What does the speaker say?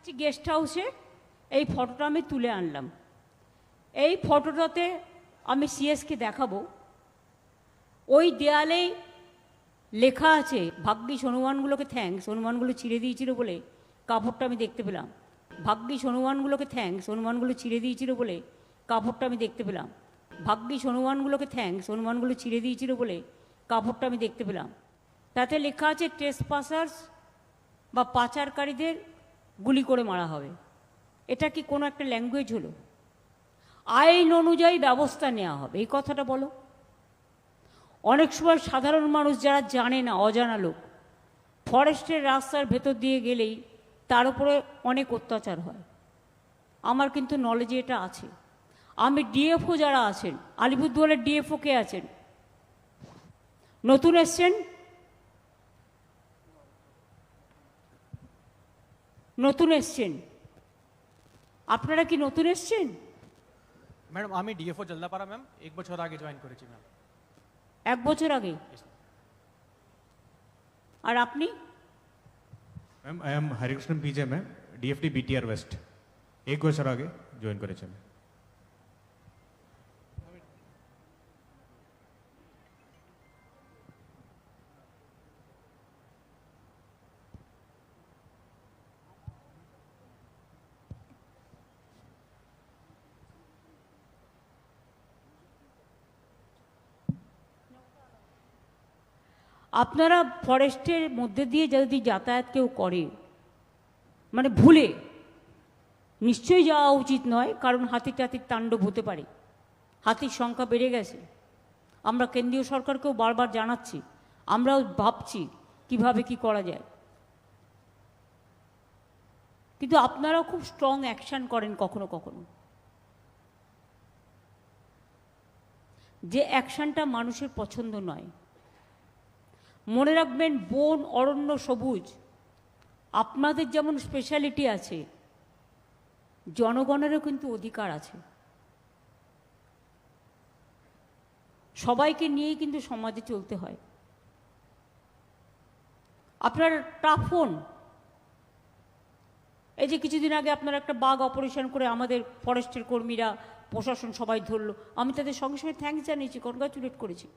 আছি গেস্ট হাউসে এই ফটোটা আমি তুলে আনলাম। এই ফটোটাতে আমি সিএসকে দেখাবো। ওই দেয়ালেই লেখা আছে, ভাগ্যিস হনুমানগুলোকে থ্যাঙ্কস হনুমানগুলো ছিঁড়ে দিয়েছিল বলে কাপড়টা আমি দেখতে পেলাম। ভাগ্যিস হনুমানগুলোকে থ্যাঙ্কস হনুমানগুলো ছিঁড়ে দিয়েছিল বলে কাপড়টা আমি দেখতে পেলাম। ভাগ্যিস হনুমানগুলোকে থ্যাঙ্কস হনুমানগুলো ছিঁড়ে দিয়েছিল বলে কাপড়টা আমি দেখতে পেলাম। তাতে লেখা আছে টেস্ট পাসার্স বা পাচারকারীদের গুলি করে মারা হবে। এটা কি কোনো একটা ল্যাঙ্গুয়েজ হলো? আইন অনুযায়ী ব্যবস্থা নেওয়া হবে। এই কথাটা বলো। অনেক সময় সাধারণ মানুষ যারা জানে না, অজানা লোক, ফরেস্টের রাস্তার ভেতর দিয়ে গেলেই তার উপরে অনেক অত্যাচার হয়। আমার কিন্তু নলেজে এটা আছে। আমি ডিএফও যারা আছেন, আলিপুরদুয়ারের ডিএফও কে আছেন, নতুন এসছেন নতুন এসছেন। আপনারা কি নতুন এসছেন? ম্যাডাম আমি ডিএফও জলদাপাড়া ম্যাম। এক বছর আগে জয়েন করেছি ম্যাম। এক বছর আগে? আর আপনি? Ma'am I am Harikrishna PJ ma'am DFD BTR west এক বছর আগে জয়েন করেছি আমি আপনারা ফরেস্টের মধ্যে দিয়ে যদি যাতায়াত কেউ করে মানে ভুলে, নিশ্চয়ই যাওয়া উচিত নয়, কারণ হাতি টাতির তাণ্ডব হতে পারে। হাতির সংখ্যা বেড়ে গেছে। আমরা কেন্দ্রীয় সরকারকেও বারবার জানাচ্ছি, আমরাও ভাবছি কীভাবে কি করা যায়। কিন্তু আপনারাও খুব স্ট্রং অ্যাকশন করেন কখনো কখনো। যে অ্যাকশনটা মানুষের পছন্দ নয় মনে রাখবেন, বন অরণ্য সবুজ। আপনাদের যেমন স্পেশালিটি আছে, জনগণেরও কিন্তু অধিকার আছে। সবাইকে নিয়েই কিন্তু সমাজে চলতে হয়। আপনার টাফন এই যে কিছুদিন আগে আপনারা একটা বাঘ অপারেশন করে আমাদের ফরেস্টের কর্মীরা, প্রশাসন সবাই ধরলো। আমি তাদের সঙ্গে সঙ্গে থ্যাঙ্কস জানিয়েছি কনগ্রাচুলেট করেছি।